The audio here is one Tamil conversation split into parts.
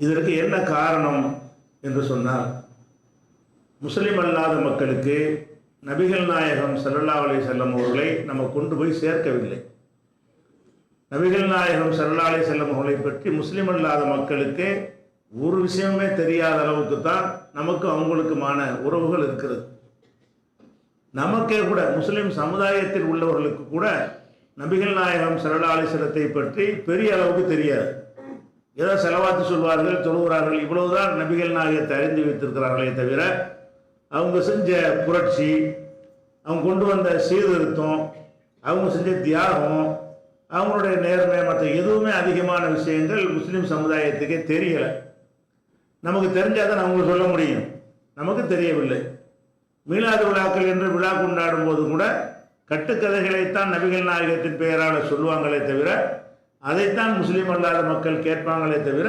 இதற்கு என்ன காரணம் என்று சொன்னால் முஸ்லிம் அல்லாத மக்களுக்கு நபிகள் நாயகம் ஸல்லல்லாஹு அலி செல்லம் அவர்களை நம்ம கொண்டு போய் சேர்க்கவில்லை. நபிகள் நாயகம் சல்லா அலி செல்லம் அவர்களை பற்றி முஸ்லிம் அல்லாத மக்களுக்கு ஒரு விஷயமே தெரியாத அளவுக்கு தான் நமக்கு அவங்களுக்குமான உறவுகள் இருக்கிறது. நமக்கே கூட முஸ்லிம் சமுதாயத்தில் உள்ளவர்களுக்கு கூட நபிகள் நாயகம் சரலாலிசனத்தை பற்றி பெரிய அளவுக்கு தெரியாது. ஏதோ செலவாத்து சொல்வார்கள் தொழுகிறார்கள் இவ்வளவுதான் நபிகள் நாயகத்தை அறிந்து வைத்திருக்கிறார்களே தவிர அவங்க செஞ்ச புரட்சி அவங்க கொண்டு வந்த சீர்திருத்தம் அவங்க செஞ்ச தியாகம் அவங்களுடைய நேர்மை மற்ற எதுவுமே அதிகமான விஷயங்கள் முஸ்லீம் சமுதாயத்துக்கே தெரியலை. நமக்கு தெரிஞ்சாதான் அவங்களுக்கு சொல்ல முடியும். நமக்கு தெரியவில்லை. மீளாது விழாக்கள் என்று விழா கொண்டாடும் போது கூட கட்டுக்கதைகளைத்தான் நபிகள் நாயகத்தின் பெயரால் சொல்லுவாங்களே தவிர அதைத்தான் முஸ்லீம் அல்லாத மக்கள் கேட்பாங்களே தவிர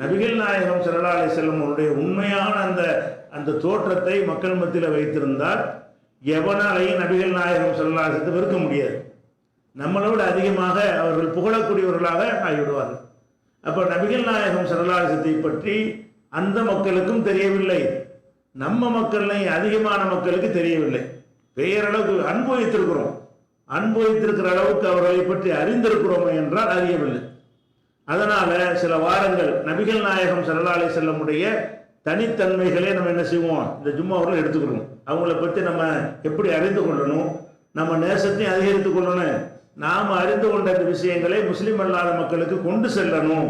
நபிகள் நாயகம் ஸல்லல்லாஹு செல்லும் செல்லம் அவருடைய உண்மையான அந்த அந்த தோற்றத்தை மக்கள் மத்தியில் வைத்திருந்தால் எவனாலையும் நபிகள் நாயகம் ஸல்லல்லாஹு வெறுக்க முடியாது. நம்மளோட அதிகமாக அவர்கள் புகழக்கூடியவர்களாக ஆகிவிடுவார்கள். அப்போ நபிகள் நாயகம் ஸல்லல்லாஹு பற்றி அந்த மக்களுக்கும் தெரியவில்லை. நம்ம மக்கள்லையும் அதிகமான மக்களுக்கு தெரியவில்லை. பெயரளவுக்கு அன்பு வைத்திருக்கிறோம். அன்பு வைத்திருக்கிற அளவுக்கு அவர்களை பற்றி அறிந்திருக்கிறோமே என்றால் அறியவில்லை. அதனால சில வாரங்கள் நபிகள் நாயகம் ஸல்லல்லாஹு அலைஹி செல்லமுடைய தனித்தன்மைகளே நம்ம என்ன செய்வோம்? இந்த ஜும்மாவில் எடுத்துக்கணும் அவங்கள பற்றி நம்ம எப்படி அறிந்து கொள்ளணும்? நம்ம நேசத்தையும் அதிகரித்து கொள்ளணும். நாம் அறிந்து கொண்ட இந்த விஷயங்களை முஸ்லீம் அல்லாத மக்களுக்கு கொண்டு செல்லணும்.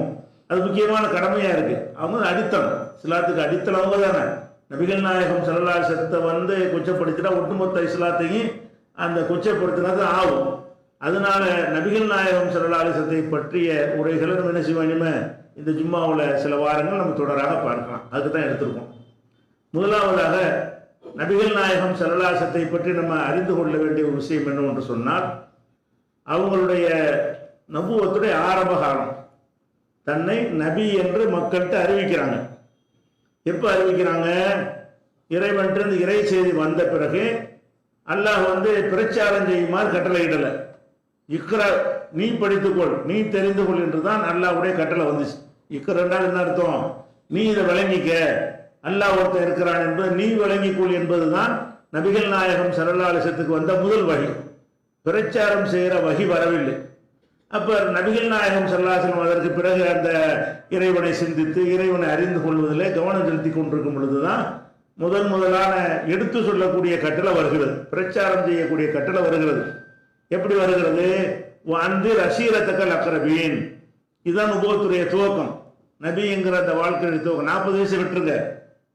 அது முக்கியமான கடமையாக இருக்கு. அவங்க அடித்தளம். இஸ்லாத்துக்கு அடித்தளம் அவங்க தானே. நபிகள் நாயகம் ஸல்லல்லாஹு செத்தை வந்து குச்சப்படுத்தினா ஒட்டுமொத்த இஸ்லாத்தையும் அந்த கொச்சப்படுத்தினது ஆகும். அதனால நபிகள் நாயகம் ஸல்லல்லாஹு பற்றிய உரைகளை நம்ம என்ன செய்வோம் இந்த ஜும்மாவில் சில வாரங்கள் நம்ம தொடராக பார்க்கலாம். அதுக்கு தான் எடுத்திருக்கோம். முதலாவதாக நபிகள் நாயகம் சரலாசத்தை பற்றி நம்ம அறிந்து கொள்ள வேண்டிய ஒரு விஷயம் என்னவென்று சொன்னால் அவங்களுடைய நபுவத்துடைய ஆரம்ப காலம். தன்னை நபி என்று மக்கள்கிட்ட அறிவிக்கிறாங்க. எப்போ அறிவிக்கிறாங்க? இறைவன்ட்டு இறை செய்தி வந்த பிறகு அல்லாஹ் வந்து பிரச்சாரம் செய்யுமாறு கட்டளையிடலை இக்ர நீ படித்துக்கொள் நீ தெரிந்து கொள் என்று தான் அல்லாஹ்வுடைய கட்டளை வந்துச்சு. இக்ரண்டால் என்ன அர்த்தம்? நீ இதை விளங்கிக்க. அல்லாஹ் ஒருத்தர் இருக்கிறான் என்பது நீ விளங்கிக்கொள் என்பதுதான் நபிகள் நாயகம் சரலாலசத்துக்கு வந்த முதல் வகை. பிரச்சாரம் செய்கிற வகி வரவில்லை. அப்ப நபிகள் நாயகம் சல்லாசனம் அதற்கு பிறகு அந்த இறைவனை சிந்தித்து இறைவனை அறிந்து கொள்வதிலே கவனம் செலுத்தி கொண்டிருக்கும் பொழுதுதான் முதல் முதலான எடுத்து சொல்லக்கூடிய கட்டளை வருகிறது. பிரச்சாரம் செய்யக்கூடிய கட்டளை வருகிறது. எப்படி வருகிறது? அந்து ரசீரத்தக்கல் அக்கரபீன் இதுதான் உபோத்துடைய துவக்கம். நபிங்கிற அந்த வாழ்க்கையுடைய துவக்கம். நாற்பது வயசு விட்டுருங்க.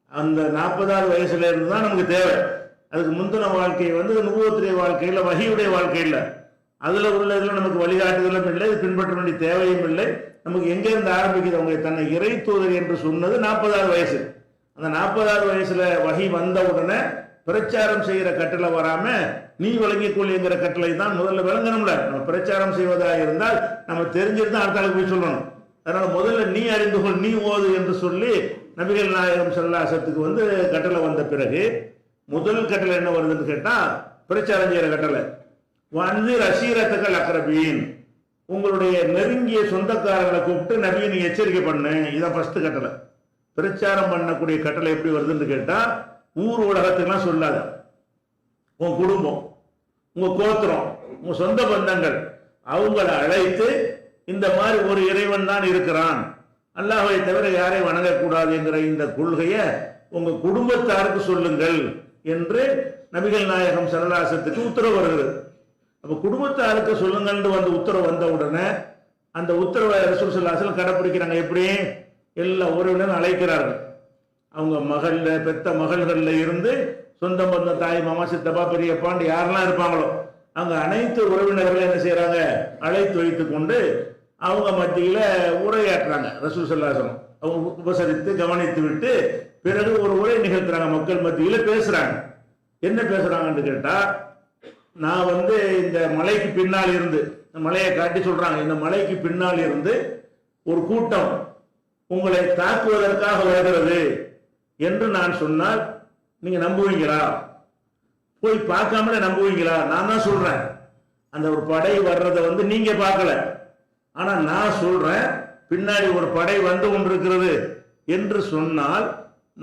அந்த நாற்பதாவது வயசுல இருந்து தான் நமக்கு தேவை. அதுக்கு முந்தின வாழ்க்கை வந்து நுபுவத்துடைய வாழ்க்கையில் வகையுடைய வாழ்க்கையில் அதில் உள்ளதில் நமக்கு வழிகாட்டுதலும் இல்லை இது பின்பற்ற வேண்டிய தேவையும் இல்லை. நமக்கு எங்கேருந்து ஆரம்பிக்குது? அவங்க தன்னை இறை தூதர் என்று சொன்னது நாற்பதாவது வயசு. அந்த நாற்பதாவது வயசுல வகி வந்த உடனே பிரச்சாரம் செய்கிற கட்டளை வராம நீ விளங்கிக் கொள்ளுங்கிற கட்டளை தான் முதல்ல விளங்கணும்ல. நம்ம பிரச்சாரம் செய்வதாக இருந்தால் நம்ம தெரிஞ்சிட்டு அடுத்த ஆளுக்கு போய் சொல்லணும். அதனால முதல்ல நீ அறிந்து கொள் நீ ஓது என்று சொல்லி நபிகள் நாயகம் செல்லாசத்துக்கு வந்து கட்டளை வந்த பிறகு முதல் கட்டளை என்ன வருதுன்னு கேட்டா பிரச்சாரம் செய்யற கட்டளை வந்து ரசீரத்துக்கள் அக்கரபீன் உங்களுடைய நெருங்கிய சொந்தக்காரர்களை கூப்பிட்டு நபியை நீ எச்சரிக்கை பண்ணு. இதான் ஃபர்ஸ்ட் கட்டளை பிரச்சாரம் பண்ணக்கூடிய கட்டளை எப்படி வருதுன்னு கேட்டா ஊர் உலகத்துக்கெல்லாம் சொல்லாத. உன் குடும்பம் உங்க கோத்திரம் உங்க சொந்த பந்தங்கள் அவங்கள அழைத்து இந்த மாதிரி ஒரு இறைவன் தான் இருக்கிறான். அல்லாஹை தவிர யாரையும் வணங்கக்கூடாதுங்கிற இந்த கொள்கையை உங்க குடும்பத்தாருக்கு சொல்லுங்கள் என்று நபிகள் நாயகம் சரலாசத்துக்கு உத்தரவு வருகிறது. அப்ப குடும்பத்தாருக்கு சொல்லுங்கள்னு வந்து உத்தரவு வந்த உடனே அந்த உத்தரவை ரசூல் சல்லாசல் கடைப்பிடிக்கிறாங்க. எப்படி? எல்லா உறவினரும் அழைக்கிறார்கள். அவங்க மகள்ல பெத்த மகள்கள்ல இருந்து சொந்த பந்த தாய் மாமா சித்தப்பா பெரியப்பாண்டு யாரெல்லாம் இருப்பாங்களோ அவங்க அனைத்து உறவினர்களும் என்ன செய்யறாங்க அழைத்து வைத்து கொண்டு அவங்க மத்தியில உரையாற்றுறாங்க ரசூல் சல்லாசலம் அவங்க உபசரித்து கவனித்து விட்டு பிறகு ஒரு உரை நிகழ்த்துறாங்க மக்கள் மத்தியில பேசுறாங்க. என்ன பேசுறாங்கன்னு கேட்டா நான் வந்து இந்த மலைக்கு பின்னால் இருந்து இந்த மலையை காட்டி சொல்றாங்க இந்த மலைக்கு பின்னால் இருந்து ஒரு கூட்டம் உங்களை தாக்குவதற்காக வருகிறது என்று நான் சொன்னால் நீங்க நம்புவீங்களா? போய் பார்க்காமலே நம்புவீங்களா? நான் தான் சொல்றேன். அந்த ஒரு படை வர்றதை வந்து நீங்க பார்க்கல. ஆனா நான் சொல்றேன் பின்னாடி ஒரு படை வந்து கொண்டிருக்கிறது என்று சொன்னால்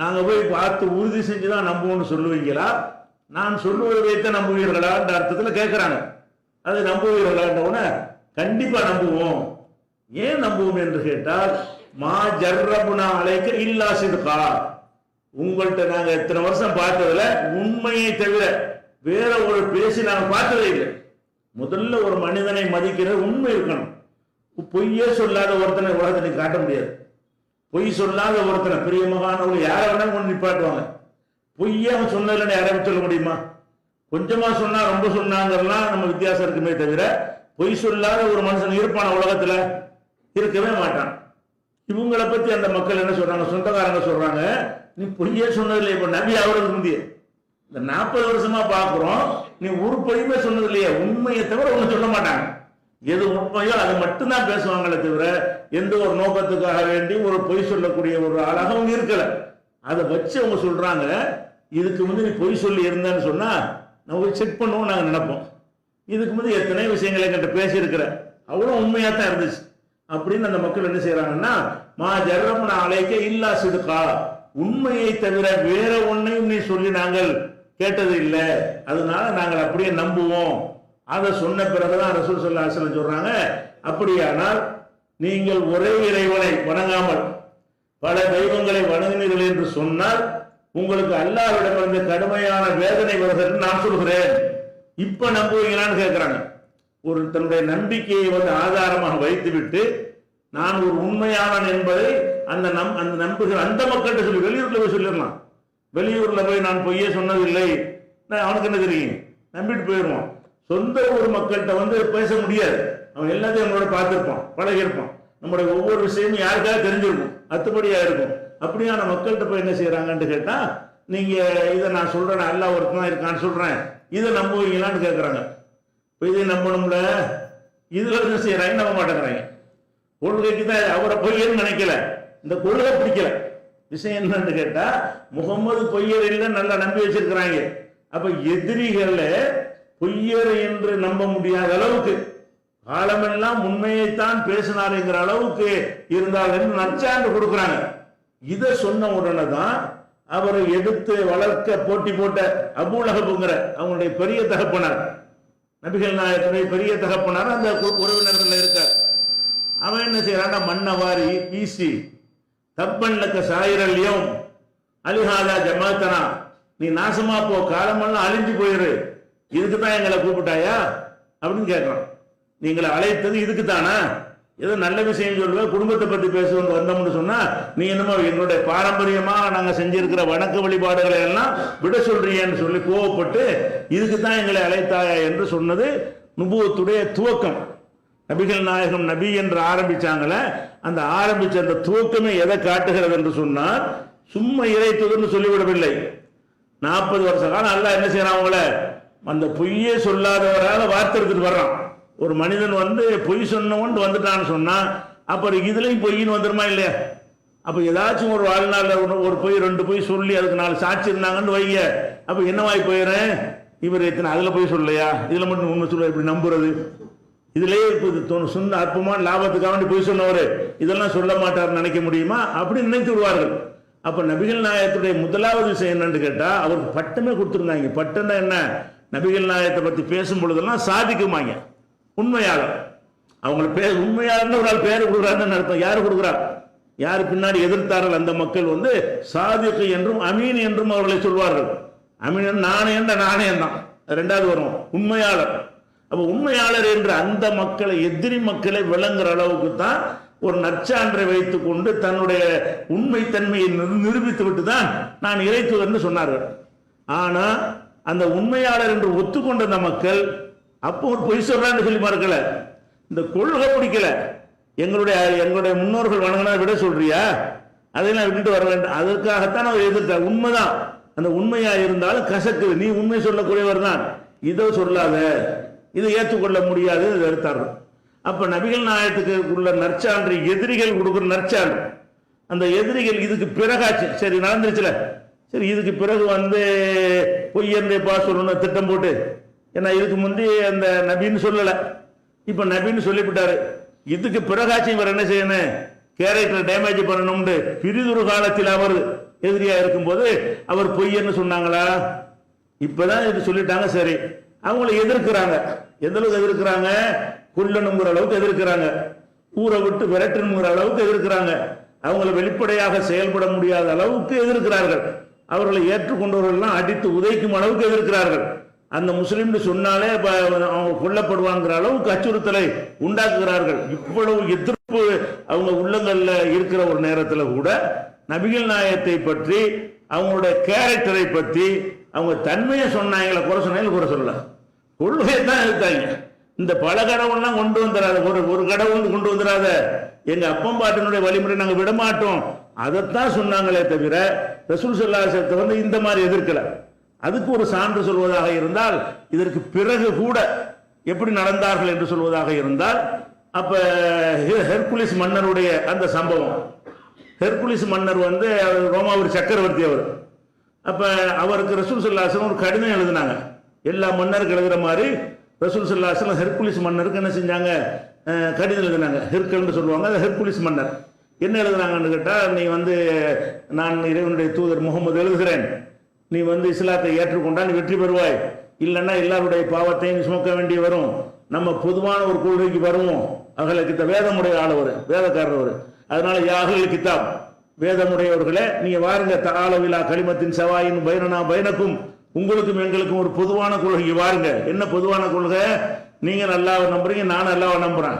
நாங்கள் போய் பார்த்து உறுதி செஞ்சு தான் நம்புவோம்னு சொல்லுவீங்களா? நான் சொல்லுவதை வைத்து நம்புவீர்களான்ற அர்த்தத்தில் கேட்குறாங்க அது நம்புவீர்களான்ற உடனே கண்டிப்பாக நம்புவோம். ஏன் நம்புவோம் என்று கேட்டால் மா ஜர்ரபுனா அழைக்க இல்லா சிதுகா உங்கள்கிட்ட நாங்கள் இத்தனை வருஷம் பார்த்ததுல உண்மையை தவிர வேற ஒரு பேசி நாங்க பார்த்ததே இல்லை. முதல்ல ஒரு மனிதனை மதிக்கிற உண்மை இருக்கணும். பொய்யே சொல்லாத ஒருத்தனை உலகத்தை காட்ட முடியாது. பொய் சொல்லாத ஒருத்தனை பெரிய மகானவங்க யாரை வேணாலும் கொண்டு நிப்பாட்டுவாங்க. பொய்யே அவன் சொன்னதில்லைன்னு யாரையும் சொல்ல முடியுமா? கொஞ்சமா சொன்னா ரொம்ப சொன்னாங்கலாம் நம்ம வித்தியாசம் இருக்குமே தவிர பொய் சொல்லாத ஒரு மனுஷன் இருப்பான உலகத்துல இருக்கவே மாட்டான். இவங்களை பத்தி அந்த மக்கள் என்ன சொல்றாங்க? சொந்தக்காரங்க சொல்றாங்க. நீ பொய்யே சொன்னதில்லை இப்ப நபி அவருக்கு முந்தைய இந்த நாற்பது வருஷமா பாக்குறோம். நீ ஒரு பொய்யுமே சொன்னது இல்லையே உண்மையை தவிர ஒண்ணு சொல்ல மாட்டாங்க. எது உண்மையோ அது மட்டும்தான் பேசுவாங்களே தவிர எந்த ஒரு நோக்கத்துக்காக வேண்டி ஒரு பொய் சொல்லக்கூடிய ஒரு ஆளாக அவங்க இருக்கல. அதை வச்சு அவங்க சொல்றாங்க. இதுக்கு வந்து நீ பொய் சொல்லி இருந்தேன்னு சொன்னா நம்ம செக் பண்ணுவோம் நாங்க நினைப்போம். இதுக்கு முந்தி எத்தனை விஷயங்களை என்கிட்ட பேசியிருக்கிற. அவ்வளோ உண்மையா தான் இருந்துச்சு. அப்படின்னு அந்த மக்கள் என்ன செய்யறாங்கன்னா மா ஜர்ரம்னா அழைக்க இல்லா சிதுக்கா. உண்மையை தவிர வேற ஒன்னையும் நீ சொல்லி நாங்கள் கேட்டது இல்லை. அதனால நாங்கள் அப்படியே நம்புவோம். அதை சொன்ன பிறகுதான் ரசூல் சொல்லா சொல்றாங்க அப்படியானால் நீங்கள் ஒரே இறைவனை வணங்காமல் பல தெய்வங்களை வணங்கினீர்கள் என்று சொன்னால் உங்களுக்கு அல்லாவிடமிருந்து கடுமையான வேதனை வருகிறது நான் சொல்கிறேன். இப்ப நம்புவீங்களான்னு கேட்கிறாங்க ஒரு தன்னுடைய நம்பிக்கையை வந்து ஆதாரமாக வைத்துவிட்டு நான் ஒரு உண்மையானவன் என்பதை அந்த நம் அந்த நம்புகிற அந்த மக்கள்கிட்ட சொல்லி வெளியூர்ல போய் சொல்லிடலாம். வெளியூர்ல போய் நான் பொய்யே சொன்னதில்லை. நான் அவனுக்கு என்ன தெரியும்? நம்பிட்டு போயிடுவான். சொந்த ஊர் மக்கள்கிட்ட வந்து பேச முடியாது. அவன் எல்லாத்தையும் நம்மளோட பார்த்துருப்பான் பழகிருப்பான் நம்முடைய ஒவ்வொரு விஷயமும் யாருக்காவது தெரிஞ்சிருக்கும். அத்துப்படியா இருக்கும். அப்படியான மக்கள்கிட்ட போய் என்ன செய்யறாங்கன்னு கேட்டா நீங்க இதை நான் சொல்றேன் நல்லா ஒருத்தான் இருக்கான்னு சொல்றேன். இதை நம்புவீங்களான்னு கேட்கறாங்க இப்போ இதை நம்பணும்ல இதுல என்ன செய்யறாங்க நம்ப மாட்டேங்கிறாங்க. கொள்கைக்கு தான் அவரை பொய்யன்னு நினைக்கல. இந்த கொள்கை பிடிக்கல. விஷயம் என்னன்னு கேட்டா முகமது பொய்யர் இல்லை நல்லா நம்பி வச்சிருக்கிறாங்க. அப்ப எதிரிகள பொய்யர் என்று நம்ப முடியாத அளவுக்கு காலமெல்லாம் உண்மையைத்தான் பேசினாருங்கிற அளவுக்கு இருந்தால் என்று கொடுக்குறாங்க. இதை சொன்ன உடனே தான் அவரை எடுத்து வளர்க்க போட்டி போட்ட அபூலகப்புங்கிற அவங்களுடைய பெரிய தகப்பனார் நபிகள் நாயகத்துடைய பெரிய தகப்பனார் அந்த உறவினர்கள் இருக்கார். அவன் என்ன செய்யறான்னா மண்ணை வாரி வீசி தப்பன்லக்க சாயிரல்யம் அலிஹாதா ஜமாத்தனா நீ நாசமா போ காலமெல்லாம் அழிஞ்சு போயிரு. இதுக்கு தான் எங்களை கூப்பிட்டாயா? அப்படின்னு கேட்கறான். நீங்களை அழைத்தது இதுக்கு தானா ஏதோ நல்ல விஷயம் சொல்லுவேன் குடும்பத்தை பத்தி பேசுவோம் வந்தோம்னு சொன்னா நீ என்னமோ எங்களுடைய பாரம்பரியமாக நாங்கள் செஞ்சிருக்கிற வணக்க வழிபாடுகளை எல்லாம் விட சொல்றீங்கன்னு சொல்லி கோவப்பட்டு இதுக்கு தான் எங்களை அழைத்தாயா என்று சொன்னது நுபுவத்துடைய துவக்கம். நபிகள் நாயகம் நபி என்று ஆரம்பிச்சாங்களே அந்த ஆரம்பிச்ச அந்த துவக்கமே எதை காட்டுகிறது என்று சொன்னால் சும்மா இறைத்துவதுன்னு சொல்லிவிடவில்லை. நாற்பது வருஷ காலம் நல்லா என்ன செய்யறான் அவங்கள? அந்த பொய்யே சொல்லாதவரால வார்த்தை எடுத்துட்டு வர்றான். ஒரு மனிதன் வந்து பொய் சொன்னவன் வந்துட்டான்னு சொன்னா அப்புறம் இதுலயும் பொய்ன்னு வந்துருமா இல்லையா? அப்ப ஏதாச்சும் ஒரு வாழ்நாளில் ஒரு- ஒரு பொய் ரெண்டு பொய் சொல்லி அதுக்கு நாலு சாட்சி இருந்தாங்கன்னு வைங்க. அப்ப என்னவாய் போயிடுறேன் இவர் எத்தனை அதுல போய் சொல்லலையா? இதுல மட்டும் உண்மை சொல்ல இப்படி நம்புறது? இதுலயே தோணு- சொன்ன அற்பமான லாபத்துக்காக வேண்டி போய் சொன்னவர். இதெல்லாம் சொல்ல மாட்டார் நினைக்க முடியுமா? அப்படி நினைத்து விடுவார்கள். அப்ப நபிகள் நாயகத்துடைய முதலாவது விஷயம் என்னன்னு கேட்டா அவருக்கு பட்டமே கொடுத்துருந்தாங்க. பட்டம்னா என்ன? நபிகள் நாயகத்தை பத்தி பேசும் பொழுதெல்லாம் சாதிக்குமாங்க. உண்மையாளர் அவங்களுக்கு பேர் உண்மையாளர்னு ஒரு ஆள் பேர் கொடுக்குறாருன்னு அர்த்தம்? யார் கொடுக்குறா? யார் பின்னாடி எதிர்த்தார்கள் அந்த மக்கள் வந்து சாதிக்கு என்றும் அமீன் என்றும் அவர்களை சொல்வார்கள். அமீன் நாணயம் நாணயம் தான் ரெண்டாவது வரும் உண்மையாளர். அப்போ உண்மையாளர் என்ற அந்த மக்களை எதிரி மக்களை விளங்குற அளவுக்கு தான் ஒரு நற்சான்றை வைத்து கொண்டு தன்னுடைய உண்மைத்தன்மையை நிரு- நிரூபித்து விட்டு தான் நான் இறைத்துவர்னு சொன்னார்கள். ஆனால் அந்த உண்மையாளர் என்று ஒத்துக்கொண்ட அந்த மக்கள் அப்போ ஒரு பொய் சொல்றான்னு சொல்லி மறுக்கல. இந்த கொள்கை பிடிக்கல. எங்களுடைய எங்களுடைய முன்னோர்கள் வணங்கினா விட சொல்றியா? அதையெல்லாம் விட்டுட்டு வர வேண்டும் அதற்காகத்தான் அவர் எதிர்த்தார். உண்மைதான். அந்த உண்மையா இருந்தாலும் கசக்குது. நீ உண்மை சொல்லக்கூடியவர் தான். இதோ சொல்லாத. இதை ஏற்றுக்கொள்ள முடியாது. இதை எடுத்தார் அப்ப நபிகள் நாயகத்துக்கு உள்ள நற்சான்று எதிரிகள் கொடுக்குற நற்சான்று. அந்த எதிரிகள் இதுக்கு பிறகாச்சு. சரி நடந்துருச்சுல. சரி இதுக்கு பிறகு வந்து பொய்யன்றே பா சொல்லணும் திட்டம் போட்டு ஏன்னா இதுக்கு முந்தி அந்த நபின்னு சொல்லலை. இப்போ நபின்னு சொல்லிவிட்டாரு. இதுக்கு பிறகாச்சும் இவர் என்ன செய்யணும்? கேரக்டர் டேமேஜ் பண்ணணும்னு பிரிதொரு காலத்தில் அவர் எதிரியா இருக்கும்போது அவர் பொய்யன்னு சொன்னாங்களா? இப்பதான் இது சொல்லிட்டாங்க சரி. அவங்கள எதிர்க்கிறாங்க. எந்த அளவுக்கு எதிர்க்கிறாங்க? கொல்லணுங்கிற அளவுக்கு எதிர்க்கிறாங்க. ஊரை விட்டு விரட்டணுங்கிற அளவுக்கு எதிர்க்கிறாங்க. அவங்கள வெளிப்படையாக செயல்பட முடியாத அளவுக்கு எதிர்க்கிறார்கள். அவர்களை ஏற்றுக்கொண்டவர்கள்லாம் அடித்து உதைக்கும் அளவுக்கு எதிர்க்கிறார்கள். அந்த முஸ்லீம்னு சொன்னாலே அவங்க கொல்லப்படுவாங்கிற அளவுக்கு அச்சுறுத்தலை உண்டாக்குகிறார்கள். இவ்வளவு எதிர்ப்பு அவங்க உள்ளங்களில் இருக்கிற ஒரு நேரத்தில் கூட நபிகள் நாயகத்தை பற்றி அவங்களுடைய கேரக்டரை பற்றி அவங்க தன்மையை சொன்னாங்களே குறை சொன்னாங்க குறை சொல்ல கொள்கையை தான் எடுத்தாங்க இந்த பல கடவுள்லாம் கொண்டு வந்துடாத ஒரு ஒரு கடவுள் கொண்டு வந்துடாத எங்க அப்பம் பாட்டினுடைய வழிமுறை நாங்கள் விட மாட்டோம் அதைத்தான் சொன்னாங்களே தவிர ரசூல் சொல்லாசத்தை வந்து இந்த மாதிரி எதிர்க்கலை. அதுக்கு ஒரு சான்று சொல்வதாக இருந்தால் இதற்கு பிறகு கூட எப்படி நடந்தார்கள் என்று சொல்வதாக இருந்தால் அப்ப ஹெ- ஹெர்குலிஸ் மன்னருடைய அந்த சம்பவம். ஹெர்குலிஸ் மன்னர் வந்து அவர் சக்கரவர்த்தி அவர். அப்ப அவருக்கு ரசூல் சல்லாசன் ஒரு கடிதம் எழுதினாங்க. எல்லா மன்னருக்கு எழுதுற மாதிரி ரசூல் சல்லாசன் ஹெர்குலிஸ் மன்னருக்கு என்ன செஞ்சாங்க? கடிதம் எழுதினாங்க. ஹெர்கல்னு சொல்லுவாங்க. அது ஹெர்குலிஸ் மன்னர். என்ன எழுதுனாங்கன்னு கேட்டால் நீ வந்து நான் இறைவனுடைய தூதர் முகமது எழுதுகிறேன். நீ வந்து இஸ்லாத்தை ஏற்றுக்கொண்டால் நீ வெற்றி பெறுவாய். இல்லைன்னா எல்லாருடைய பாவத்தையும் சுமக்க வேண்டி வரும். நம்ம பொதுவான ஒரு கொள்கைக்கு வருவோம். அகல கித்த வேதமுடைய ஆளவர் வேதக்காரர் அதனால யாகல் கித்தாப் வேதமுடையவர்களே நீங்க வாருங்க. தாளவிலா களிமத்தின் செவாயின் பைனனா பைனக்கும் உங்களுக்கும் எங்களுக்கும் ஒரு பொதுவான கொள்கைக்கு வாருங்க. என்ன பொதுவான கொள்கை? நீங்க நல்லாவை நம்புறீங்க நான் நல்லாவை நம்புறேன்.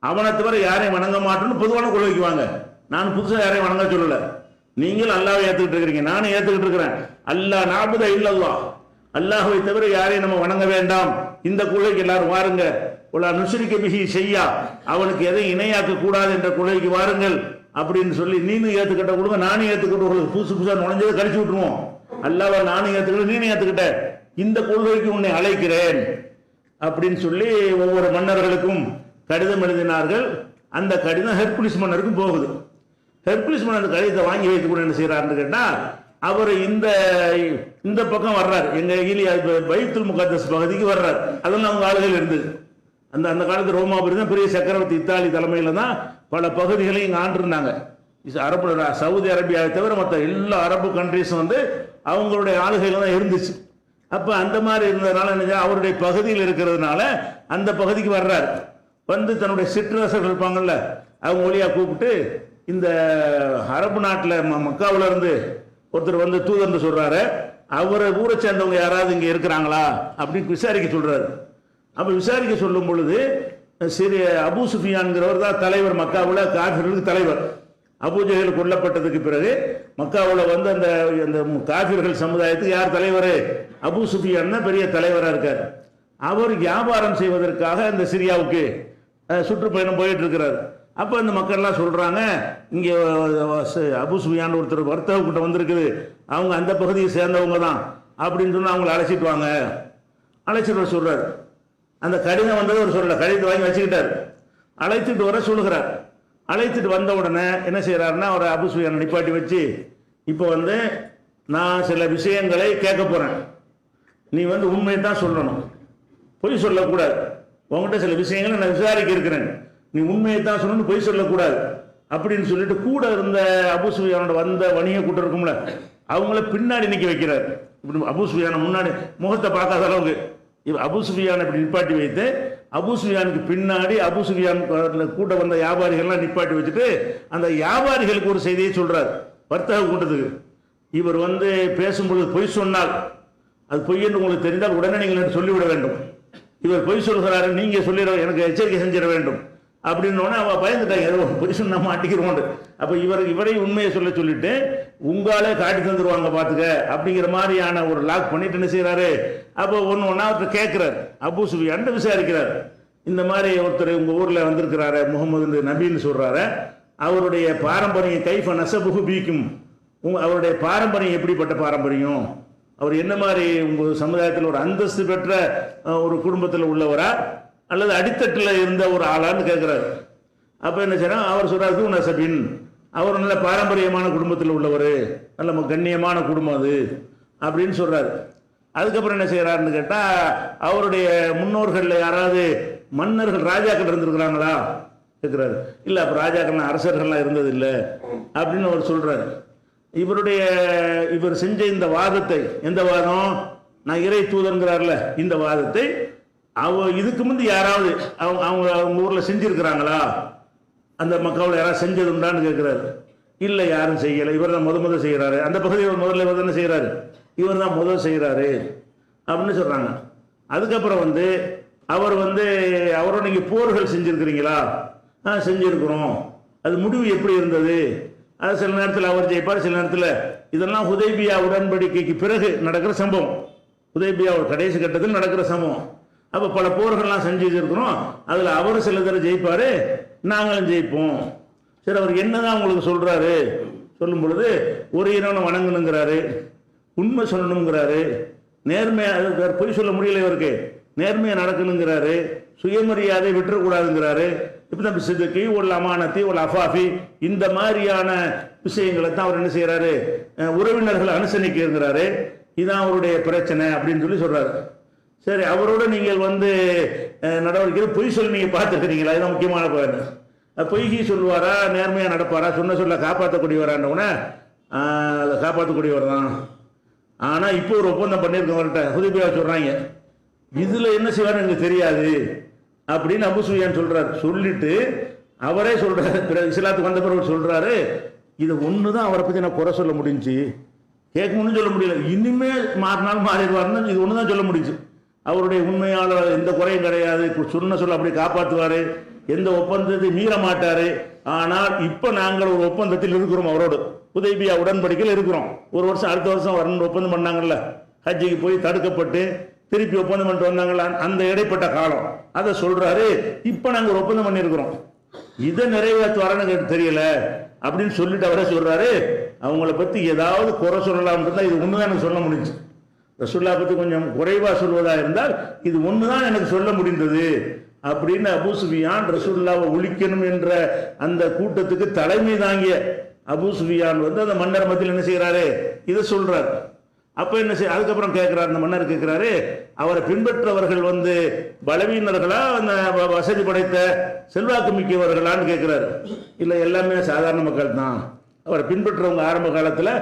அவனை தவிர யாரையும் வணங்க மாட்டோம்னு பொதுவான கொள்கைக்கு வாங்க. நான் புதுசாக யாரையும் வணங்க சொல்லல. நீங்கள் நல்லாவே ஏத்துக்கிட்டு இருக்கிறீங்க. நானும் ஏத்துக்கிட்டு இருக்கிறேன். அல்லாஹ் நாபுத இல்லல்லா அல்லாஹுவை தவிர யாரையும் நம்ம வணங்க வேண்டாம். இந்த கொள்கைக்கு எல்லாரும் வாருங்க. உலா நுசரிக்க பிஹி செய்யா அவனுக்கு எதையும் இணையாக்க கூடாது என்ற கொள்கைக்கு வாருங்கள். அப்படின்னு சொல்லி நீனும் ஏத்துக்கிட்ட கொடுங்க நானும் ஏத்துக்கிட்ட உங்களுக்கு புதுசு புதுசா நுழைஞ்சதை கழிச்சு விட்டுருவோம். அல்லாவை நானும் ஏத்துக்கிட்ட நீனும் ஏத்துக்கிட்ட. இந்த கொள்கைக்கு உன்னை அழைக்கிறேன். அப்படின்னு சொல்லி ஒவ்வொரு மன்னர்களுக்கும் கடிதம் எழுதினார்கள். அந்த கடிதம் ஹெர்குலிஸ் மன்னருக்கும் போகுது. ஹெர்குலிஸ் மன்னர் அந்த கடிதத்தை வாங்கி வைத்து கூட என்ன செய்யறாருன்னு கேட்டா அவர் இந்த இந்த பக்கம் வர்றார். எங்க ஈலியா பைத்துல் முகத்தஸ் பகுதிக்கு வர்றார். அதெல்லாம் அவங்க ஆளுகள் இருந்தது. அந்த அந்த காலத்து ரோமாபுரி தான் பெரிய சக்கரவர்த்தி இத்தாலி தலைமையில தான் பல பகுதிகளையும் இங்கே ஆண்டிருந்தாங்க. அரபு சவுதி அரேபியாவை தவிர மற்ற எல்லா அரபு கண்ட்ரிஸும் வந்து அவங்களுடைய ஆளுகையில் தான் இருந்துச்சு. அப்போ அந்த மாதிரி இருந்ததுனால என்ன அவருடைய பகுதியில் இருக்கிறதுனால அந்த பகுதிக்கு வர்றார். வந்து தன்னுடைய சிற்றரசர்கள் இருப்பாங்கல்ல அவங்க வழியாக கூப்பிட்டு இந்த அரபு நாட்டில் மக்காவில் இருந்து ஒருத்தர் வந்து தூதர்னு சொல்றாரு அவரை ஊரை சேர்ந்தவங்க யாராவது இங்கே இருக்கிறாங்களா அப்படின்னு விசாரிக்க சொல்றாரு. அப்போ விசாரிக்க சொல்லும் பொழுது சிறிய அபு சுஃபியான்கிறவர் தான் தலைவர் மக்காவில் காஃபிர்களுக்கு தலைவர். அபூஜைகள் கொல்லப்பட்டதுக்கு பிறகு மக்காவில் வந்து அந்த அந்த காஃபிர்கள் சமுதாயத்துக்கு யார் தலைவர்? அபு சுஃபியான் தான் பெரிய தலைவராக இருக்கார். அவர் வியாபாரம் செய்வதற்காக அந்த சிரியாவுக்கு சுற்றுப்பயணம் போயிட்டு இருக்கிறார். அப்போ இந்த மக்கள்லாம் சொல்கிறாங்க இங்கே அபு சுஃபியான் ஒருத்தர் வர்த்தக கூட்டம் வந்திருக்குது. அவங்க அந்த பகுதியை சேர்ந்தவங்க தான் அப்படின்னு சொன்னால் அவங்கள அழைச்சிட்டு வாங்க அழைச்சிட்டு வர சொல்றாரு. அந்த கடிதம் வந்தது ஒரு சொல்லலை கடிதத்தை வாங்கி வச்சுக்கிட்டார். அழைத்துட்டு வர சொல்லுகிறார். அழைத்துட்டு வந்த உடனே என்ன செய்கிறாருன்னா ஒரு அபுசுயான நிப்பாட்டி வச்சு இப்போ வந்து நான் சில விஷயங்களை கேட்க போகிறேன் நீ வந்து உண்மையை தான் சொல்லணும். பொய் சொல்லக்கூடாது. உங்ககிட்ட சில விஷயங்களை நான் விசாரிக்க இருக்கிறேன். நீ உண்மையை தான் சொல்லணும் பொய் சொல்லக்கூடாது. அப்படின்னு சொல்லிட்டு கூட இருந்த அபுசுவியானோட வந்த வணிக கூட்டம் இருக்கும்ல அவங்கள பின்னாடி நிக்க வைக்கிறார். இப்படி அபுசுவியான முன்னாடி முகத்தை பார்க்காத அளவுக்கு. இவ அபுசுஃபியான் இப்படி நிப்பாட்டி வைத்து அபுசுஃபியானுக்கு பின்னாடி அபுசுஃபியான் கூட வந்த வியாபாரிகள்லாம் நிப்பாட்டி வச்சுட்டு அந்த வியாபாரிகளுக்கு ஒரு செய்தியை சொல்றார். வர்த்தக கூட்டத்துக்கு. இவர் வந்து பேசும்பொழுது பொய் சொன்னால் அது பொய் என்று உங்களுக்கு தெரிந்தால் உடனே நீங்கள் சொல்லிவிட வேண்டும். இவர் பொய் சொல்கிறாரு நீங்க சொல்லிட எனக்கு எச்சரிக்கை செஞ்சிட வேண்டும். அப்படின்னு உடனே அவ பயந்துட்டாங்க ஏதோ பொய் சொன்ன மாட்டிக்கிறோம் அப்போ இவர் இவரை உண்மையை சொல்ல சொல்லிட்டு உங்களாலே காட்டி தந்துடுவாங்க பார்த்துக்க அப்படிங்கிற மாதிரியான ஒரு லாக் பண்ணிட்டு என்ன செய்கிறாரு அப்போ ஒன்று ஒன்றா ஒருத்தர் கேட்கிறார் அபு சுஃபியான்ட்டு விசாரிக்கிறார். இந்த மாதிரி ஒருத்தர் உங்கள் ஊரில் வந்திருக்கிறாரு முகமது நபின்னு சொல்கிறாரு அவருடைய பாரம்பரியம் கைஃப நசபுகு பீக்கும். உங் அவருடைய பாரம்பரியம் எப்படிப்பட்ட பாரம்பரியம்? அவர் என்ன மாதிரி உங்கள் சமுதாயத்தில் ஒரு அந்தஸ்து பெற்ற ஒரு குடும்பத்தில் உள்ளவரா? அல்லது அடித்தட்டில் இருந்த ஒரு ஆளான்னு கேட்குறாரு அப்போ என்ன செய்யறான் அவர் சொல்றாரு தூ நசபின் அவர் நல்ல பாரம்பரியமான குடும்பத்தில் உள்ளவர். நல்ல ம- கண்ணியமான குடும்பம் அது. அப்படின்னு சொல்றாரு. அதுக்கப்புறம் என்ன செய்யறாருன்னு கேட்டால் அவருடைய முன்னோர்களில் யாராவது மன்னர்கள் ராஜாக்கள் இருந்திருக்கிறாங்களா? கேட்குறாரு இல்லை அப்போ ராஜாக்கள்லாம் அரசர்கள்லாம் இருந்தது இல்லை அப்படின்னு அவர் சொல்கிறாரு இவருடைய இவர் செஞ்ச இந்த வாதத்தை எந்த வாதம்? நான் இறை தூதருங்கிறார்ல இந்த வாதத்தை அவ இதுக்கு முந்தி யாராவது அவங்க அவங்க அவங்க ஊரில் செஞ்சுருக்கிறாங்களா? அந்த மக்கள் யாராவது செஞ்சது உண்டான்னு கேட்குறாரு இல்லை யாரும் செய்யலை. இவர் தான் முத முதல் செய்கிறாரு அந்த பகுதியில் முதல்ல இவர் தானே செய்கிறாரு இவர் தான் முதல் செய்கிறாரு அப்படின்னு சொல்கிறாங்க அதுக்கப்புறம் வந்து அவர் வந்து அவரோட நீங்கள் போர்கள் செஞ்சுருக்கிறீங்களா? ஆ செஞ்சுருக்கிறோம். அது முடிவு எப்படி இருந்தது? அது சில நேரத்தில் அவர் ஜெயிப்பார் சில நேரத்தில் இதெல்லாம் உதேபியா உடன்படிக்கைக்கு பிறகு நடக்கிற சம்பவம். ஹுதைபியா கடைசி கட்டத்தில் நடக்கிற சம்பவம். அப்போ பல போர்கள்லாம் செஞ்சு அதில் அவர் சில தடவை ஜெயிப்பார் நாங்களும் ஜெயிப்போம். சரி அவர் என்னதான் உங்களுக்கு சொல்கிறாரு சொல்லும் பொழுது ஒரு இறைவனை வணங்கணுங்கிறாரு. உண்மை சொல்லணுங்கிறாரு. நேர்மையாக அது பொய் சொல்ல முடியல இவருக்கு. நேர்மையாக நடக்கணுங்கிறாரு. சுயமரியாதை விட்டுறக்கூடாதுங்கிறாரு. இப்போ தான் சிதுக்கி ஒரு அமானத்தி ஒரு அஃபாஃபி இந்த மாதிரியான விஷயங்களை தான் அவர் என்ன செய்கிறாரு உறவினர்களை அனுசரிக்கிறாரு இதுதான் அவருடைய பிரச்சனை அப்படின்னு சொல்லி சொல்கிறாரு சரி அவரோட நீங்கள் வந்து நடவடிக்கை பொய் சொல்லி நீங்கள் பார்த்துருக்கிறீங்களா? இதுதான் முக்கியமான பாயிண்ட் பொய்கி சொல்லுவாரா நேர்மையாக நடப்பாரா சொன்ன சொல்ல காப்பாற்றக்கூடியவரான்னவுடனே அதை காப்பாற்றக்கூடியவர் தான். ஆனால் இப்போ ஒரு ஒப்பந்தம் பண்ணியிருக்கவர்கிட்ட ஹுதிபியா சொல்கிறாங்க இதில் என்ன செய்வார்னு எனக்கு தெரியாது அப்படின்னு அபு சொல்கிறார் சொல்லிட்டு அவரே சொல்கிறார் பிற இஸ்லாத்துக்கு வந்த பிறகு சொல்கிறாரு இது ஒன்று தான் அவரை பற்றி நான் குறை சொல்ல முடிஞ்சு கேட்கணும்னு சொல்ல முடியல. இனிமேல் மாறினாலும் மாறிடுவார்னு இது ஒன்று தான் சொல்ல முடிஞ்சு அவருடைய உண்மையாளர் எந்த குறையும் கிடையாது. சொன்ன சொல்ல அப்படி காப்பாற்றுவார் எந்த ஒப்பந்தத்தை மீற மாட்டார். ஆனால் இப்போ நாங்கள் ஒரு ஒப்பந்தத்தில் இருக்கிறோம் அவரோடு. உதய்பியா உடன்படிக்கையில் இருக்கிறோம். ஒரு வருஷம் அடுத்த வருஷம் வரணும் ஒப்பந்தம் பண்ணாங்கல்ல. ஹஜ்ஜிக்கு போய் தடுக்கப்பட்டு திருப்பி ஒப்பந்தம் பண்ணிட்டு வந்தாங்களா அந்த இடைப்பட்ட காலம். அதை சொல்றாரு. இப்போ நாங்கள் ஒரு ஒப்பந்தம் பண்ணியிருக்கிறோம். இதை நிறைவேற்றுவாரன்னு எனக்கு தெரியல. அப்படின்னு சொல்லிட்டு அவரே சொல்றாரு. அவங்கள பத்தி ஏதாவது குறை சொல்லலாம்ன்றதா இது ஒன்று தான் எனக்கு சொல்ல முடிஞ்சு ரசுல்லா பற்றி கொஞ்சம் குறைவாக சொல்வதா இருந்தால் இது ஒன்று தான் எனக்கு சொல்ல முடிந்தது அப்படின்னு அபூ சுஃபியான் ரசூல்லாவை ஒழிக்கணும் என்ற அந்த கூட்டத்துக்கு தலைமை தாங்கிய அபூ சுஃபியான் வந்து அந்த மன்னர் மத்தியில் என்ன செய்கிறாரு? இதை சொல்கிறார் அப்போ என்ன செய் அதுக்கப்புறம் கேட்குறாரு அந்த மன்னர் கேட்குறாரு அவரை பின்பற்றவர்கள் வந்து பலவீனர்களா அந்த வ- வசதி படைத்த செல்வாக்கு மிக்கவர்களான்னு கேட்குறாரு. இல்லை எல்லாமே சாதாரண மக்கள் தான் அவரை பின்பற்றவங்க ஆரம்ப காலத்தில்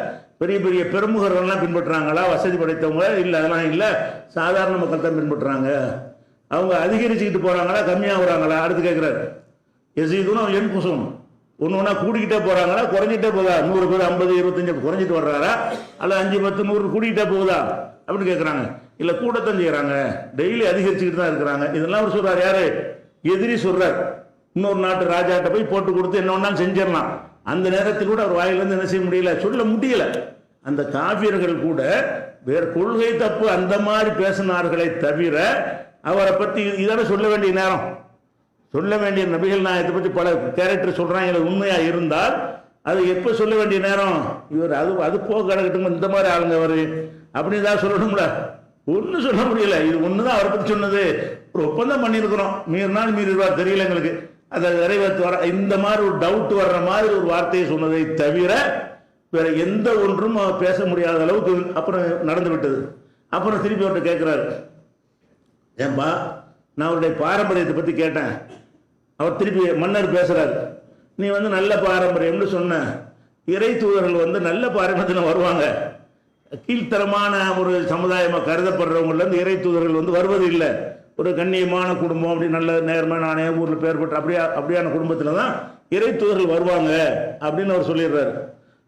பெரிய பெரிய பெருமுகர்கள்லாம் பின்பற்றுறாங்களா? வசதி படைத்தவங்க இல்லை அதெல்லாம் இல்லை. சாதாரண மக்கள் தான் பின்பற்றுறாங்க. அவங்க அதிகரிச்சுக்கிட்டு போறாங்களா? கம்மியாகுறாங்களா? அடுத்து கேட்குறாரு எசிதுனும் என் குசும். ஒன்று ஒன்றா கூடிக்கிட்டே போகிறாங்களா குறைஞ்சிட்டே போதா நூறு பேர் ஐம்பது இருபத்தஞ்சு குறைஞ்சிட்டு வர்றாரா? அல்ல அஞ்சு பத்து நூறு கூடிக்கிட்டே போகுதா? அப்படின்னு கேட்குறாங்க இல்லை கூடத்தான் செய்கிறாங்க டெய்லி அதிகரிச்சுக்கிட்டு தான் இருக்கிறாங்க. இதெல்லாம் அவர் சொல்கிறார் யார்? எதிரி சொல்கிறார் இன்னொரு நாட்டு ராஜாட்ட போய் போட்டு கொடுத்து என்ன ஒன்றாலும் செஞ்சிடலாம். அந்த நேரத்தில் கூட அவர் வாயிலிருந்து என்ன செய்ய முடியல சொல்ல முடியல. அந்த காவியர்கள் கூட வேறு கொள்கை தப்பு அந்த மாதிரி பேசினார்களே தவிர அவரை பற்றி இதான சொல்ல வேண்டிய நேரம். சொல்ல வேண்டிய நபிகள் நாயகத்தை பற்றி பல கேரக்டர் சொல்றாங்க உண்மையாக இருந்தால் அது எப்போ சொல்ல வேண்டிய நேரம்? இவர் அது அது போக கிடக்கட்டும் இந்த மாதிரி ஆளுங்க அவர் அப்படின்னு தான் சொல்லணும்ல? ஒன்றும் சொல்ல முடியல. இது ஒன்று தான் அவரை பற்றி சொன்னது. ஒரு ஒப்பந்தம் பண்ணியிருக்கிறோம். மீறினால் மீறிடுவார் தெரியல எங்களுக்கு. அதை நிறைவேற்று வர இந்த மாதிரி ஒரு டவுட் வர்ற மாதிரி ஒரு வார்த்தையை சொன்னதை தவிர வேற எந்த ஒன்றும் அவர் பேச முடியாத அளவுக்கு அப்புறம் நடந்து விட்டது. அப்புறம் திருப்பி அவர்கிட்ட கேட்குறாரு. ஏன்பா நான் அவருடைய பாரம்பரியத்தை பற்றி கேட்டேன். அவர் திருப்பி மன்னர் பேசுறாரு. நீ வந்து நல்ல பாரம்பரியம்னு சொன்ன. இறை தூதர்கள் வந்து நல்ல பாரம்பரியத்தில் வருவாங்க. கீழ்த்தரமான ஒரு சமுதாயமாக கருதப்படுறவங்கள இருந்து இறை தூதர்கள் வந்து வருவது இல்லை. ஒரு கண்ணியமான குடும்பம் அப்படி நல்ல நேர்மை நானே ஊரில் பேர் பெற்ற அப்படியா அப்படியான குடும்பத்தில் தான் இறை தூதர்கள் வருவாங்க அப்படின்னு அவர் சொல்லிடுறாரு.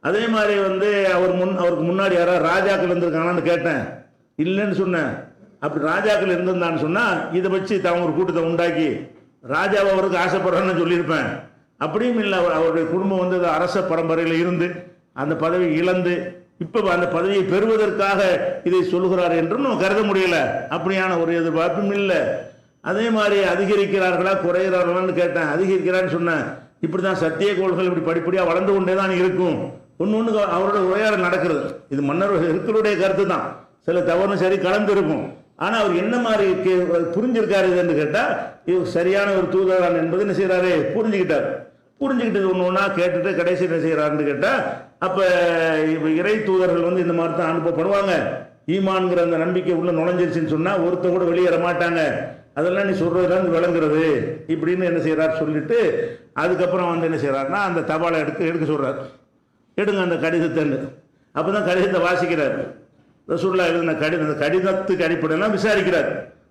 அதே மாதிரி வந்து அவர் முன் அவருக்கு முன்னாடி யாராவது ராஜாக்கள் இருந்திருக்காங்களான்னு கேட்டேன். இல்லைன்னு சொன்னேன். அப்படி ராஜாக்கள் இருந்திருந்தான்னு சொன்னால் இதை வச்சு தான் ஒரு கூட்டத்தை உண்டாக்கி ராஜாவை அவருக்கு ஆசைப்படுறேன்னு சொல்லியிருப்பேன். அப்படியும் இல்லை அவர் அவருடைய குடும்பம் வந்து அரச பரம்பரையில் இருந்து அந்த பதவி இழந்து இப்போ அந்த பதவியை பெறுவதற்காக இதை சொல்கிறார் என்றும் நம்ம கருத முடியல. அப்படியான ஒரு எதிர்பார்ப்பும் இல்லை. அதே மாதிரி அதிகரிக்கிறார்களா குறைகிறார்களான்னு கேட்டேன். அதிகரிக்கிறான்னு சொன்னேன். இப்படி தான் சத்திய கோள்கள் இப்படி படிப்படியாக வளர்ந்து கொண்டே தான் இருக்கும். ஒன்று ஒன்று அவரோட உரையாடல் நடக்கிறது. இது மன்னர் இருக்கிறுடைய கருத்து தான். சில தவறும் சரி கலந்து இருக்கும் ஆனால் அவர் என்ன மாதிரி கே- புரிஞ்சிருக்காரு இதுன்னு கேட்டால் இது சரியான ஒரு தூதரான் என்பது என்ன செய்கிறாரு புரிஞ்சுக்கிட்டார். புரிஞ்சுக்கிட்டது ஒன்று ஒன்றா கேட்டுட்டு கடைசி என்ன செய்கிறாருன்னு கேட்டால் அப்போ இறை தூதர்கள் வந்து இந்த மாதிரி தான் அனுப்பப்படுவாங்க ஈமான்ங்கிற அந்த நம்பிக்கை உள்ள நுழைஞ்சிருச்சுன்னு சொன்னால் ஒருத்தர் கூட வெளியேற மாட்டாங்க. அதெல்லாம் நீ சொல்றதுலாம் விளங்குறது இப்படின்னு என்ன செய்றார் சொல்லிட்டு அதுக்கப்புறம் வந்து என்ன செய்கிறாருன்னா அந்த தபாலை எடுக்க எடுக்க சொல்றார். எடுங்க அந்த கடிதத்தை அப்போ தான் கடிதத்தை வாசிக்கிறார். ரசூல்லா எழுதின கடிதம் அந்த கடிதத்துக்கு அடிப்படையெல்லாம் விசாரிக்கிறார்.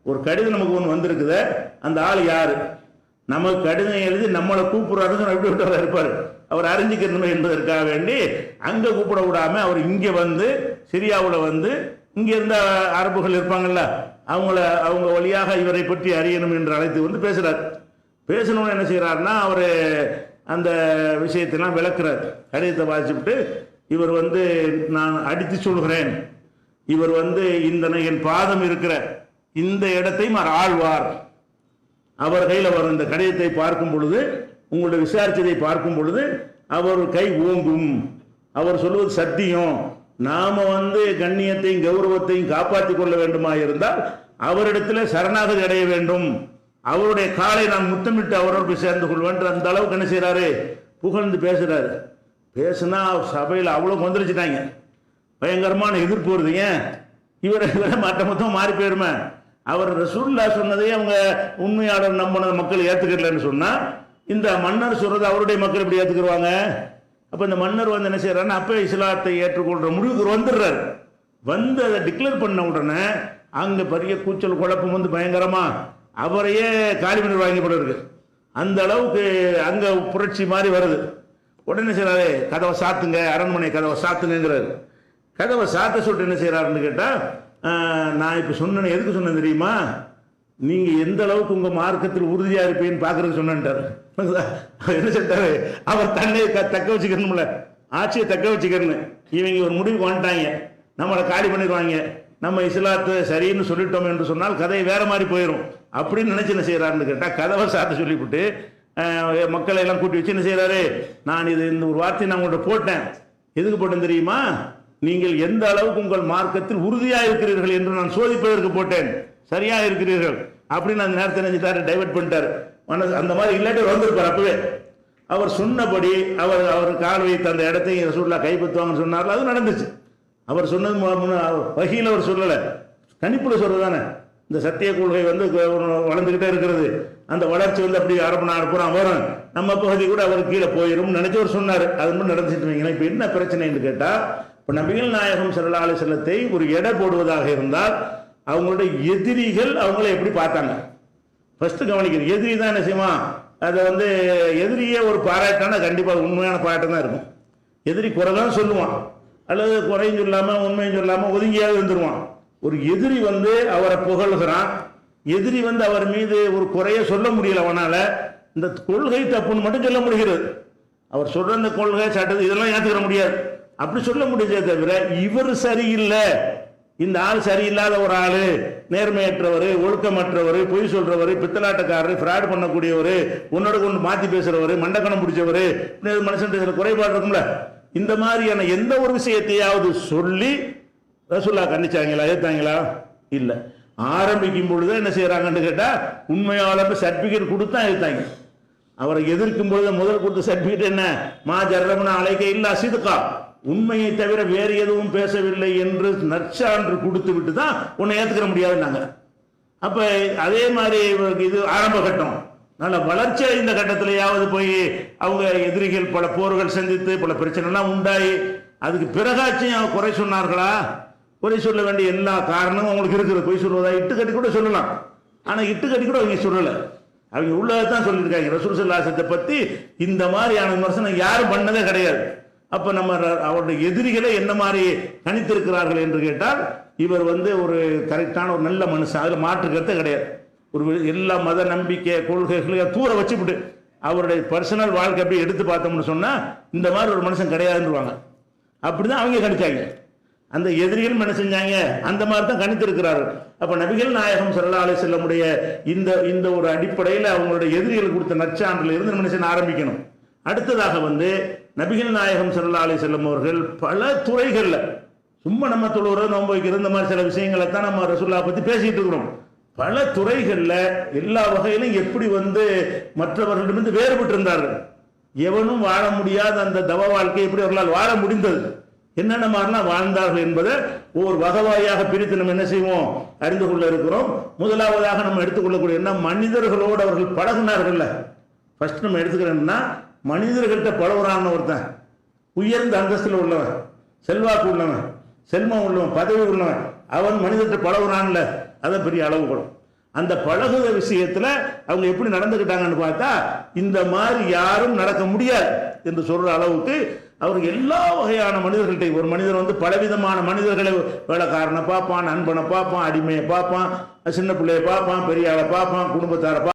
ஒரு கடிதம் நமக்கு ஒன்று வந்திருக்குதே அந்த ஆள் யார்? நமக்கு கடிதம் எழுதி நம்மளை கூப்பிட்றாருன்னு எப்படி விட்டவராக இருப்பார். அவர் அறிஞ்சிக்கணுமே என்பதற்காக வேண்டி அங்கே கூப்பிட விடாம அவர் இங்கே வந்து சிரியாவில் வந்து இங்கே இருந்த அரபுகள் இருப்பாங்கல்ல அவங்கள அவங்க வழியாக இவரை பற்றி அறியணும் என்று அழைத்து வந்து பேசுகிறார் பேசணும்னு என்ன செய்கிறாருன்னா அவர் அந்த விஷயத்தெல்லாம் விளக்குறார். கடிதத்தை வாசிச்சுட்டு இவர் வந்து நான் அடித்து சொல்கிறேன். இவர் வந்து இந்த என் பாதம் இருக்கிற இந்த இடத்தையும் அவர் ஆழ்வார். அவர் கையில் வரும் இந்த கடிதத்தை பார்க்கும் பொழுது உங்களுடைய விசாரிச்சதை பார்க்கும் பொழுது அவர் கை ஓங்கும். அவர் சொல்வது சத்தியம். நாம வந்து கண்ணியத்தையும் கௌரவத்தையும் காப்பாற்றிக் கொள்ள வேண்டுமா இருந்தால் அவரிடத்தில் சரணாகதி அடைய வேண்டும். அவருடைய காலை நான் முத்தமிட்டு அவரோடு போய் சேர்ந்து கொள்வேன். அந்த அளவுக்கு என்ன செய்றாரு? புகழ்ந்து பேசுறாரு. பேசுனா சபையில் அவ்வளோ கொந்தளிச்சிட்டாங்க பயங்கரமான எதிர்ப்பு வருது. ஏன்? இவரை இவரை மற்ற மொத்தம் மாறி போயிருமே. அவர் ரசூல்லா சொன்னதே அவங்க உண்மையாளர் நம்பின மக்கள் ஏற்றுக்கலன்னு சொன்னா இந்த மன்னர் சொல்றது அவருடைய மக்கள் எப்படி ஏற்றுக்குருவாங்க அப்போ இந்த மன்னர் வந்து என்ன செய்யறாருன்னா அப்போ இஸ்லாத்தை ஏற்றுக்கொள்கிற முடிவுக்கு வந்துடுறாரு. வந்து அதை டிக்ளேர் பண்ண உடனே அங்கே பெரிய கூச்சல் குழப்பம் வந்து பயங்கரமாக அவரையே காலி பண்ணி போல இருக்கு அந்த அளவுக்கு அங்கே புரட்சி மாதிரி வருது. உடனே செய்கிறாரு கதவை சாத்துங்க அரண்மனை கதவை சாத்துங்கிறாரு கதவை சாத்த சொல்லிட்டு என்ன செய்கிறாருன்னு கேட்டால் நான் இப்போ சொன்னேன் எதுக்கு சொன்னேன் தெரியுமா? நீங்கள் எந்த அளவுக்கு உங்கள் மார்க்கத்தில் உறுதியாக இருப்பேன்னு பார்க்குறதுக்கு சொன்னார் என்ன சொல்லிட்டாரு அவர் தன்னை க- தக்க வச்சுக்கணும்ல. ஆட்சியை தக்க வச்சுக்கணும் இவங்க ஒரு முடிவுக்கு வந்துட்டாங்க. நம்மளை காலி பண்ணிடுவாங்க. நம்ம இஸ்லாத்தை சரின்னு சொல்லிட்டோம் என்று சொன்னால் கதை வேற மாதிரி போயிடும் அப்படின்னு நினைச்சு என்ன செய்யறாருன்னு கேட்டால் கதவை சாத்த சொல்லிவிட்டு மக்களை எல்லாம் கூட்டி வச்சு என்ன செய்யறாரு நான் இது இந்த ஒரு வார்த்தையை நான் உங்கள்கிட்ட போட்டேன். எதுக்கு போட்டேன் தெரியுமா? நீங்கள் எந்த அளவுக்கு உங்கள் மார்க்கத்தில் உறுதியாக இருக்கிறீர்கள் என்று நான் சோதிப்பதற்கு போட்டேன். சரியா இருக்கிறீர்கள். அப்படின்னு அந்த நேரத்தை நினைச்சிட்டாரு டைவர்ட் பண்ணிட்டார். மனசு அந்த மாதிரி இல்லாட்டி வந்திருப்பார் அப்பவே. அவர் சொன்னபடி அவர் அவர் கால் வைத்த அந்த இடத்தையும் ரசூல்லா கைப்பற்றுவாங்கன்னு சொன்னார்ல அது நடந்துச்சு. அவர் சொன்னது வகையில் அவர் சொல்லலை. கணிப்பில் சொல்றது தானே. இந்த சத்திய கொள்கை வந்து வளர்ந்துக்கிட்டே இருக்கிறது. அந்த வளர்ச்சி வந்து அப்படி அரபு நாடு வரும். நம்ம பகுதி கூட அவர் கீழே போயிடும் நினைச்சவர் சொன்னார். அது மட்டும் நடந்துட்டு வைங்களேன் இப்போ என்ன பிரச்சனைன்னு கேட்டால் இப்போ நபிகள் நாயகம் ஸல்லல்லாஹு அலைஹி செல்லத்தை ஒரு எடை போடுவதாக இருந்தால் அவங்களுடைய எதிரிகள் அவங்கள எப்படி பார்த்தாங்க? ஃபர்ஸ்ட் கவனிக்கிறது எதிரி தான் என்ன செய்வான் அதை வந்து எதிரியே ஒரு பாராட்டானா கண்டிப்பாக உண்மையான பாராட்டம் தான் இருக்கும். எதிரி குறை தான் சொல்லுவான். அல்லது குறையும் சொல்லாமல் உண்மையும் சொல்லாமல் ஒதுங்கியாவது இருந்துருவான். ஒரு எதிரி வந்து அவரை புகழ்கிறான். எதிரி வந்து அவர் மீது ஒரு குறைய சொல்ல முடியல அவனால். இந்த கொள்கை தப்புன்னு மட்டும் சொல்ல முடிகிறது. அவர் சொல்கிற இந்த கொள்கை சட்டம் இதெல்லாம் ஏற்றுக்கிற முடியாது. அப்படி சொல்ல முடியாதே தவிர இவர் சரியில்லை. இந்த ஆள் சரியில்லாத ஒரு ஆளு நேர்மையற்றவர் ஒழுக்கமற்றவர் பொய் சொல்றவர் பித்தலாட்டக்காரர் ஃப்ராட் பண்ணக்கூடியவர் உன்னோட கொண்டு மாத்தி பேசுறவர் மண்டக்கணம் பிடிச்சவர் மனுஷன் சில குறைபாடு இருக்கும்ல. இந்த மாதிரியான எந்த ஒரு விஷயத்தையாவது சொல்லி ரசுல்லா கண்டிச்சாங்களா ஏத்தாங்களா? இல்ல. ஆரம்பிக்கும் பொழுது என்ன செய்யறாங்கன்னு கேட்டா உண்மையாளர் சர்டிபிகேட் கொடுத்தா ஏத்தாங்க. அவரை எதிர்க்கும் பொழுது முதல் கொடுத்த சர்டிபிகேட் என்ன? மா ஜர்ரமன அழைக்க இல்ல சிதுக்கா. உண்மையை தவிர வேறு எதுவும் பேசவில்லை என்று நற்சான்று கொடுத்து விட்டு தான் உன்னை ஏத்துக்கிற முடியாதுன்னாங்க. அப்போ அதே மாதிரி இது ஆரம்ப கட்டம். நல்ல வளர்ச்சி அடைந்த கட்டத்திலேயாவது போய் அவங்க எதிரிகள் பல போர்கள் சந்தித்து பல பிரச்சனைலாம் உண்டாயி அதுக்கு பிறகாச்சும் அவங்க குறை சொன்னார்களா? குறை சொல்ல வேண்டிய எல்லா காரணமும் அவங்களுக்கு இருக்குது. பொய் சொல்வதா? இட்டு கட்டி கூட சொல்லலாம். ஆனால் இட்டு கட்டி கூட அவங்க சொல்லலை. அவங்க உள்ளதான் சொல்லியிருக்காங்க. ரசூல் சல்லாசத்தை பற்றி இந்த மாதிரியான விமர்சனம் யாரும் பண்ணதே கிடையாது. அப்ப நம்ம அவருடைய எதிரிகளை என்ன மாதிரி கணித்திருக்கிறார்கள் என்று கேட்டால் இவர் வந்து ஒரு கரெக்டான ஒரு நல்ல மனுஷன். அதில் மாற்று கிடையாது. ஒரு எல்லா மத நம்பிக்கை கொள்கைகளையும் தூர வச்சுவிட்டு அவருடைய பர்சனல் வாழ்க்கை அப்படியே எடுத்து பார்த்தோம்னு சொன்னால் இந்த மாதிரி ஒரு மனுஷன் கிடையாதுன்னுருவாங்க அப்படி தான் அவங்க கணிச்சாங்க. அந்த எதிரிகள் என்ன செஞ்சாங்க? அந்த மாதிரி தான் கணித்திருக்கிறார் அப்போ நபிகள் நாயகம் ஸல்லல்லாஹு அலைஹி செல்லமுடைய இந்த இந்த ஒரு அடிப்படையில் அவங்களுடைய எதிரிகள் கொடுத்த நச்சான்றில் இருந்து மனுஷன் ஆரம்பிக்கணும். அடுத்ததாக வந்து நபிகள் நாயகம் சல்லா அலி செல்லம் அவர்கள் பல துறைகளில் சும்மா நம்ம தொழுகிறது நோன்பு வைக்கிறது இந்த மாதிரி சில விஷயங்களை தான் நம்ம ரசுல்லா பத்தி பேசிட்டு இருக்கிறோம். பல துறைகளில் எல்லா வகையிலும் எப்படி வந்து மற்றவர்களிடமிருந்து வேறுபட்டு இருந்தார்கள் எவனும் வாழ முடியாத அந்த தவ வாழ்க்கை எப்படி அவர்களால் வாழ முடிந்தது? என்னென்ன மாதிரிலாம் வாழ்ந்தார்கள் என்பதை ஒவ்வொரு வகவாயாக பிரித்து நம்ம என்ன செய்வோம்? அறிந்து கொள்ள இருக்கிறோம். முதலாவதாக நம்ம எடுத்துக்கொள்ளக்கூடிய என்ன மனிதர்களோடு அவர்கள் பழகினார்கள்ல. ஃபர்ஸ்ட் நம்ம எடுத்துக்கிறோம்னா மனிதர்கள்ட்ட பழகுறான்னு ஒருத்தன். உயர்ந்த அந்தஸ்தில் உள்ளவன் செல்வாக்கு உள்ளவன் செல்வம் உள்ளவன் பதவி உள்ளவன் அவன் மனிதர்கிட்ட பழகுறான்ல அதை பெரிய அளவு கூடும் அந்த பழகுத விஷயத்தில் அவங்க எப்படி நடந்துக்கிட்டாங்கன்னு பார்த்தா இந்த மாதிரி யாரும் நடக்க முடியாது என்று சொல்கிற அளவுக்கு அவர் எல்லா வகையான மனிதர்கள்ட்ட ஒரு மனிதர் வந்து பலவிதமான மனிதர்களை வேலைக்காரனை பார்ப்பான் நண்பனை பார்ப்பான் அடிமையை பார்ப்பான் சின்ன பிள்ளையை பார்ப்பான் பெரிய ஆளை பார்ப்பான் குடும்பத்தாரை பார்ப்பான்